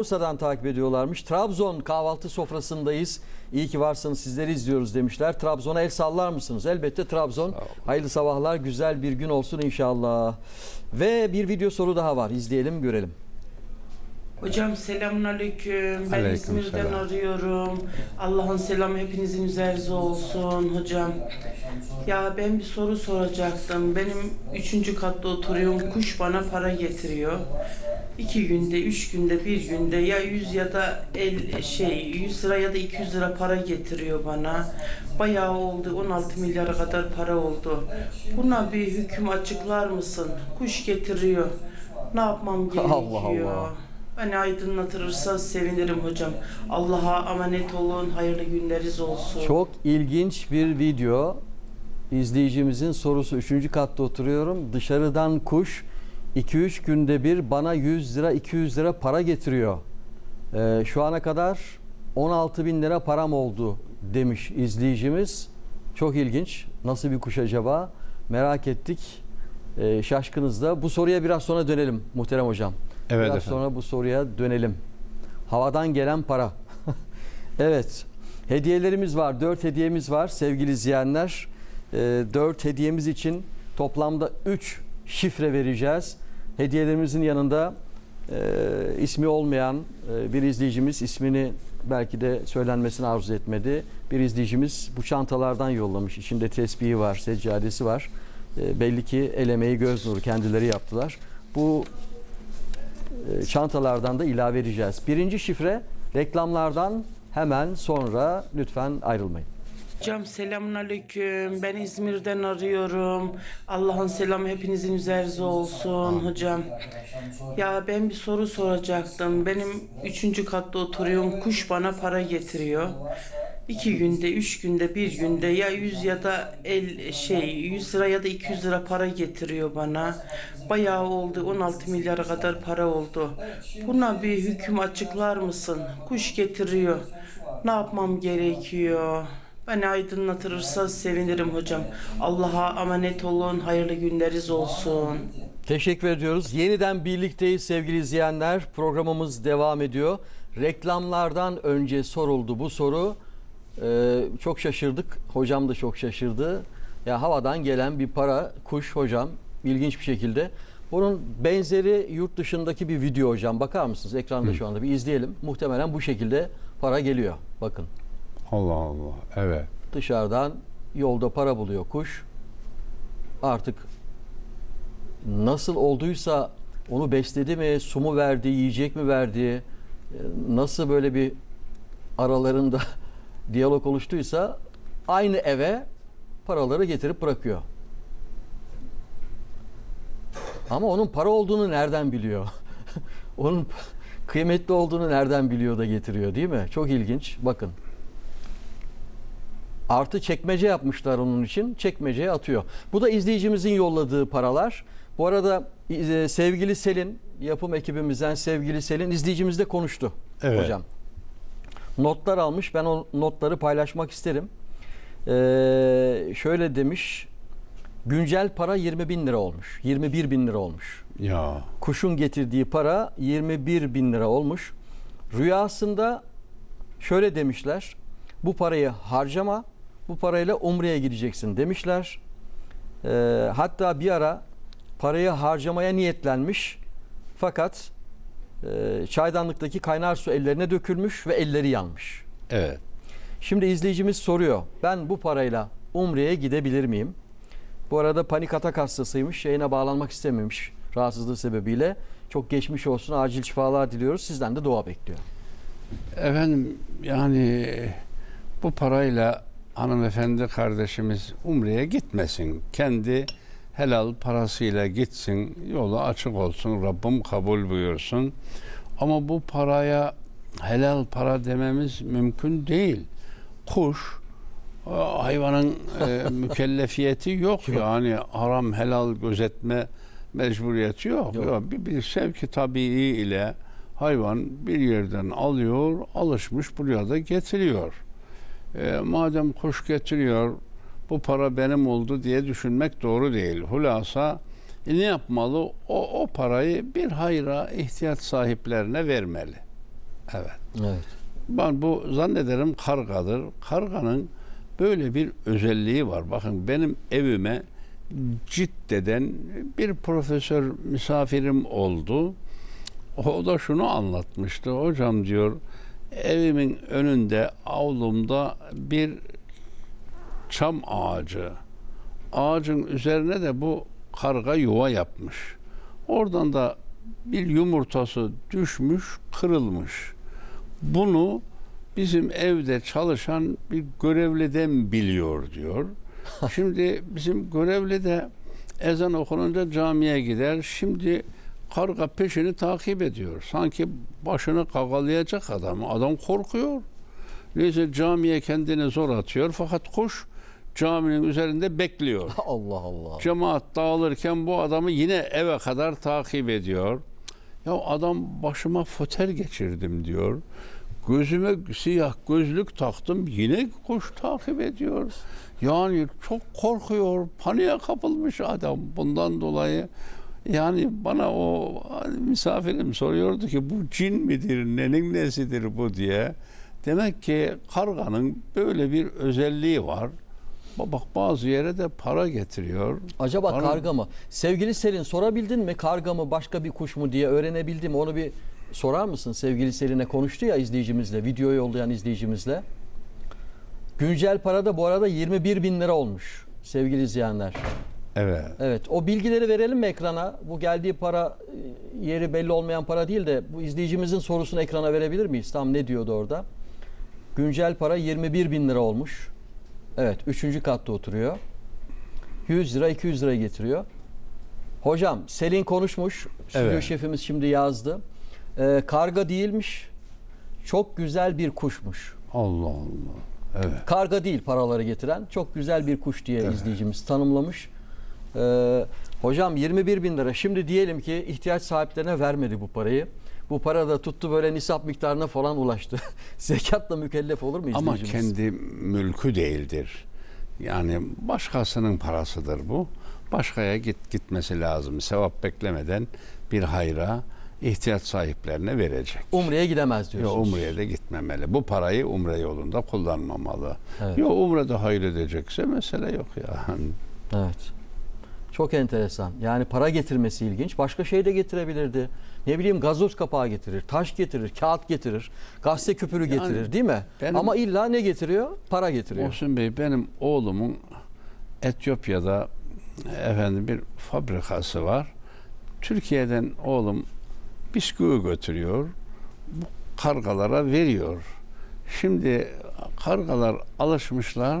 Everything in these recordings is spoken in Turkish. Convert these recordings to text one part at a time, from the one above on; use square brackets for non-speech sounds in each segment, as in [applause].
Bursa'dan takip ediyorlarmış. Trabzon kahvaltı sofrasındayız. İyi ki varsınız sizleri izliyoruz demişler. Trabzon'a el sallar mısınız? Elbette Trabzon. Hayırlı sabahlar, güzel bir gün olsun inşallah. Ve bir video soru daha var. İzleyelim, görelim. Hocam selamun aleyküm. Ben Aleyküm İzmir'den selam. arıyorum. Allah'ın selamı hepinizin üzerinize olsun hocam. Ya ben bir soru soracaktım. Benim üçüncü katta oturuyorum. Kuş bana para getiriyor. İki günde, üç günde, bir günde ya 100 ya da el, şey 100 lira ya da 200 lira para getiriyor bana. Bayağı oldu. 16 milyara kadar para oldu. Buna bir hüküm açıklar mısın? Kuş getiriyor. Ne yapmam [laughs] gerekiyor? Allah Allah. Beni aydınlatırsa sevinirim hocam. Allah'a emanet olun. Hayırlı günleriniz olsun. Çok ilginç bir video. İzleyicimizin sorusu. Üçüncü katta oturuyorum. Dışarıdan kuş 2-3 günde bir bana 100 lira 200 lira para getiriyor. Ee, şu ana kadar 16 bin lira param oldu demiş izleyicimiz. Çok ilginç. Nasıl bir kuş acaba? Merak ettik. Ee, şaşkınız da. Bu soruya biraz sonra dönelim muhterem hocam. Evet biraz efendim. sonra bu soruya dönelim. Havadan gelen para. [laughs] evet. Hediyelerimiz var. Dört hediyemiz var sevgili izleyenler. Ee, dört hediyemiz için toplamda 3 şifre vereceğiz. Hediyelerimizin yanında e, ismi olmayan e, bir izleyicimiz ismini belki de söylenmesini arzu etmedi. Bir izleyicimiz bu çantalardan yollamış. İçinde tesbihi var, seccadesi var. E, belli ki el emeği göz nuru kendileri yaptılar. Bu e, çantalardan da ilave edeceğiz. Birinci şifre reklamlardan hemen sonra lütfen ayrılmayın. Hocam selamun aleyküm. Ben İzmir'den arıyorum. Allah'ın selamı hepinizin üzerinize olsun hocam. Ya ben bir soru soracaktım. Benim üçüncü katta oturuyorum. Kuş bana para getiriyor. İki günde, üç günde, bir günde ya 100 ya da el şey 100 lira ya da 200 lira para getiriyor bana. Bayağı oldu. 16 milyara kadar para oldu. Buna bir hüküm açıklar mısın? Kuş getiriyor. Ne yapmam gerekiyor? Beni aydınlatırsa sevinirim hocam. Allah'a emanet olun. Hayırlı günleriniz olsun. Teşekkür ediyoruz. Yeniden birlikteyiz sevgili izleyenler. Programımız devam ediyor. Reklamlardan önce soruldu bu soru. Ee, çok şaşırdık. Hocam da çok şaşırdı. Ya havadan gelen bir para kuş hocam ilginç bir şekilde. Bunun benzeri yurt dışındaki bir video hocam. Bakar mısınız? Ekranda şu anda bir izleyelim. Muhtemelen bu şekilde para geliyor. Bakın. Allah Allah. Evet. dışarıdan yolda para buluyor kuş. Artık nasıl olduysa onu besledi mi, su mu verdi, yiyecek mi verdi, nasıl böyle bir aralarında diyalog oluştuysa aynı eve paraları getirip bırakıyor. Ama onun para olduğunu nereden biliyor? [laughs] onun kıymetli olduğunu nereden biliyor da getiriyor değil mi? Çok ilginç. Bakın. Artı çekmece yapmışlar onun için. Çekmeceye atıyor. Bu da izleyicimizin yolladığı paralar. Bu arada e, sevgili Selin, yapım ekibimizden sevgili Selin izleyicimizle konuştu Evet. hocam. Notlar almış. Ben o notları paylaşmak isterim. Ee, şöyle demiş. Güncel para 20 bin lira olmuş. 21 bin lira olmuş. Ya. Kuşun getirdiği para 21 bin lira olmuş. Rüyasında şöyle demişler. Bu parayı harcama. Bu parayla Umre'ye gideceksin demişler. Ee, hatta bir ara parayı harcamaya niyetlenmiş. Fakat e, çaydanlıktaki kaynar su ellerine dökülmüş ve elleri yanmış. Evet. Şimdi izleyicimiz soruyor. Ben bu parayla Umre'ye gidebilir miyim? Bu arada panik atak hastasıymış. Yayına bağlanmak istememiş rahatsızlığı sebebiyle. Çok geçmiş olsun. Acil şifalar diliyoruz. Sizden de dua bekliyor. Efendim yani bu parayla hanımefendi kardeşimiz Umre'ye gitmesin. Kendi helal parasıyla gitsin. Yolu açık olsun. Rabbim kabul buyursun. Ama bu paraya helal para dememiz mümkün değil. Kuş e, hayvanın e, [laughs] mükellefiyeti yok yani haram helal gözetme mecburiyeti yok. Yok. Ya bir, bir sevki tabii ile hayvan bir yerden alıyor, alışmış buraya da getiriyor. E, madem kuş getiriyor, bu para benim oldu diye düşünmek doğru değil. Hulasa e, ne yapmalı? O, o parayı bir hayra ihtiyaç sahiplerine vermeli. Evet. Evet. Ben bu zannederim kargadır. Karganın böyle bir özelliği var. Bakın benim evime Cidde'den bir profesör misafirim oldu. O da şunu anlatmıştı. Hocam diyor evimin önünde avlumda bir çam ağacı. Ağacın üzerine de bu karga yuva yapmış. Oradan da bir yumurtası düşmüş, kırılmış. Bunu bizim evde çalışan bir görevliden biliyor diyor. [laughs] Şimdi bizim görevli de ezan okununca camiye gider. Şimdi karga peşini takip ediyor. Sanki başını kagalayacak adam. Adam korkuyor. Neyse camiye kendini zor atıyor. Fakat kuş caminin üzerinde bekliyor. [laughs] Allah Allah. Cemaat dağılırken bu adamı yine eve kadar takip ediyor. Ya adam başıma foter geçirdim diyor. Gözüme siyah gözlük taktım yine kuş takip ediyor. Yani çok korkuyor, paniğe kapılmış adam bundan dolayı. Yani bana o misafirim soruyordu ki bu cin midir, nenin nesidir bu diye. Demek ki karganın böyle bir özelliği var. Bak bazı yere de para getiriyor. Acaba Bana- karga mı? Sevgili Selin sorabildin mi karga mı başka bir kuş mu diye öğrenebildin mi? Onu bir sorar mısın? Sevgili Selin'e konuştu ya izleyicimizle, video yollayan izleyicimizle. Güncel para da bu arada 21 bin lira olmuş sevgili izleyenler. Evet. Evet o bilgileri verelim mi ekrana? Bu geldiği para yeri belli olmayan para değil de bu izleyicimizin sorusunu ekrana verebilir miyiz? Tam ne diyordu orada? Güncel para 21 bin lira olmuş. Evet üçüncü katta oturuyor. 100 lira 200 lira getiriyor. Hocam Selin konuşmuş. Stüdyo Evet. şefimiz şimdi yazdı. Ee, karga değilmiş. Çok güzel bir kuşmuş. Allah Allah. Evet. Karga değil paraları getiren çok güzel bir kuş diye izleyicimiz tanımlamış. Ee, hocam 21 bin lira. Şimdi diyelim ki ihtiyaç sahiplerine vermedi bu parayı. Bu para da tuttu böyle nisap miktarına falan ulaştı. [laughs] Zekatla mükellef olur mu Ama kendi mülkü değildir. Yani başkasının parasıdır bu. Başkaya git gitmesi lazım. Sevap beklemeden bir hayra ihtiyaç sahiplerine verecek. Umre'ye gidemez Yok diyorsunuz. umreye de gitmemeli. Bu parayı umre yolunda kullanmamalı. Evet. Yok umrede hayır edecekse mesele yok ya. Evet. Çok enteresan. Yani para getirmesi ilginç. Başka şey de getirebilirdi. Ne bileyim gazoz kapağı getirir, taş getirir, kağıt getirir, gazete küpürü Yani getirir değil mi? benim- Ama illa ne getiriyor? Para getiriyor. Muhsin Bey benim oğlumun Etiyopya'da efendim bir fabrikası var. Türkiye'den oğlum bisküvi götürüyor. Bu kargalara veriyor. Şimdi kargalar alışmışlar.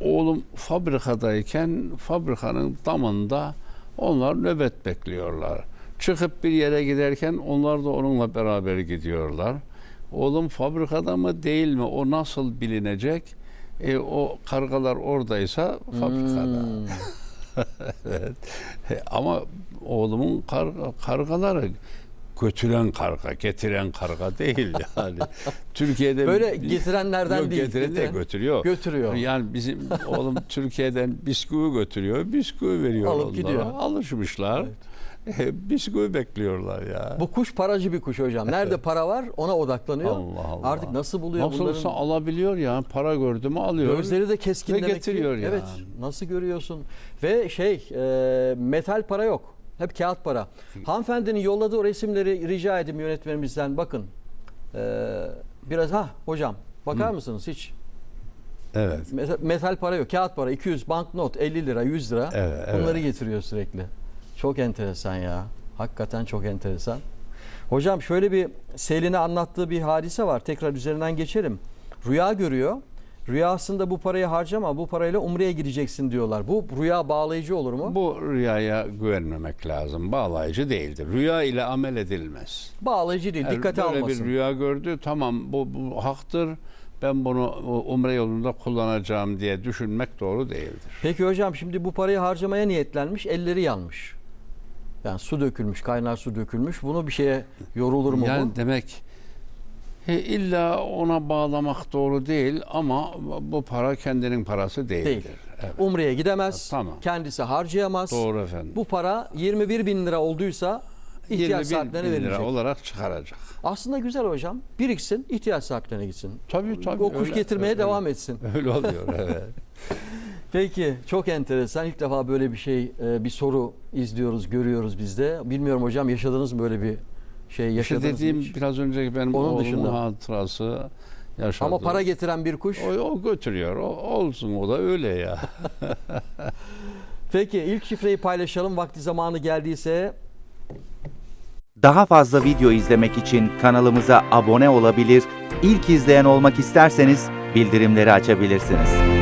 Oğlum fabrikadayken fabrikanın damında onlar nöbet bekliyorlar. Çıkıp bir yere giderken onlar da onunla beraber gidiyorlar. Oğlum fabrikada mı değil mi o nasıl bilinecek? E, o kargalar oradaysa fabrikada. Hmm. [laughs] evet. Ama oğlumun karga, kargaları götüren karga, getiren karga değil [laughs] yani. Türkiye'de Böyle getirenlerden Yok, değil. getiren de götürüyor. Götürüyor. Yani bizim oğlum [laughs] Türkiye'den bisküvi götürüyor, bisküvi veriyor Alıp onlara. gidiyor. Alışmışlar. E, bisküvi bekliyorlar ya. Bu kuş paracı bir kuş hocam. Nerede [laughs] para var ona odaklanıyor. Allah Allah. Artık nasıl buluyor Nasılsa bunların? alabiliyor ya. Para gördü mü alıyor. Gözleri de keskin Ve demek ki. getiriyor yani. Evet. Nasıl görüyorsun? Ve şey e, metal para yok. Hep kağıt para. Hanımefendinin yolladığı o resimleri rica edeyim yönetmenimizden. Bakın. E, biraz ha hocam bakar mısınız hiç? Evet. Metal, metal para yok. Kağıt para 200 banknot 50 lira 100 lira. Evet, evet. Bunları getiriyor sürekli. Çok enteresan ya. Hakikaten çok enteresan. Hocam şöyle bir Selin'e anlattığı bir hadise var. Tekrar üzerinden geçelim. Rüya görüyor. Rüyasında bu parayı harcama, bu parayla Umre'ye gideceksin diyorlar. Bu rüya bağlayıcı olur mu? Bu rüyaya güvenmemek lazım. Bağlayıcı değildir. Rüya ile amel edilmez. Bağlayıcı değil, Yani dikkate böyle almasın. bir rüya gördü. Tamam bu, bu haktır. Ben bunu umre yolunda kullanacağım diye düşünmek doğru değildir. Peki hocam şimdi bu parayı harcamaya niyetlenmiş, elleri yanmış. Yani su dökülmüş, kaynar su dökülmüş. Bunu bir şeye yorulur mu yani bu? demek e, illa ona bağlamak doğru değil ama bu para kendinin parası değildir. Değil. Evet. Umre'ye gidemez, Tamam. kendisi harcayamaz. Doğru efendim. Bu para 21 bin lira olduysa İhtiyaç 21 sahiplerine bin lira verilecek. olarak çıkaracak. Aslında güzel hocam. Biriksin, ihtiyaç sahiplerine gitsin. Tabii tabii. o kuş öyle- getirmeye öyle- devam etsin. [laughs] Öyle oluyor evet. [laughs] Peki çok enteresan. İlk defa böyle bir şey, e, bir soru izliyoruz, görüyoruz biz de. Bilmiyorum hocam yaşadınız mı böyle bir şey İşte yaşadınız mı dediğim hiç? biraz önceki benim Onun oğlumun dışında. hatırası yaşadı. Ama para getiren bir kuş. o, o götürüyor. O, olsun o da öyle ya. [laughs] Peki ilk şifreyi paylaşalım. Vakti zamanı geldiyse Daha fazla video izlemek için kanalımıza abone olabilir, ilk izleyen olmak isterseniz bildirimleri açabilirsiniz.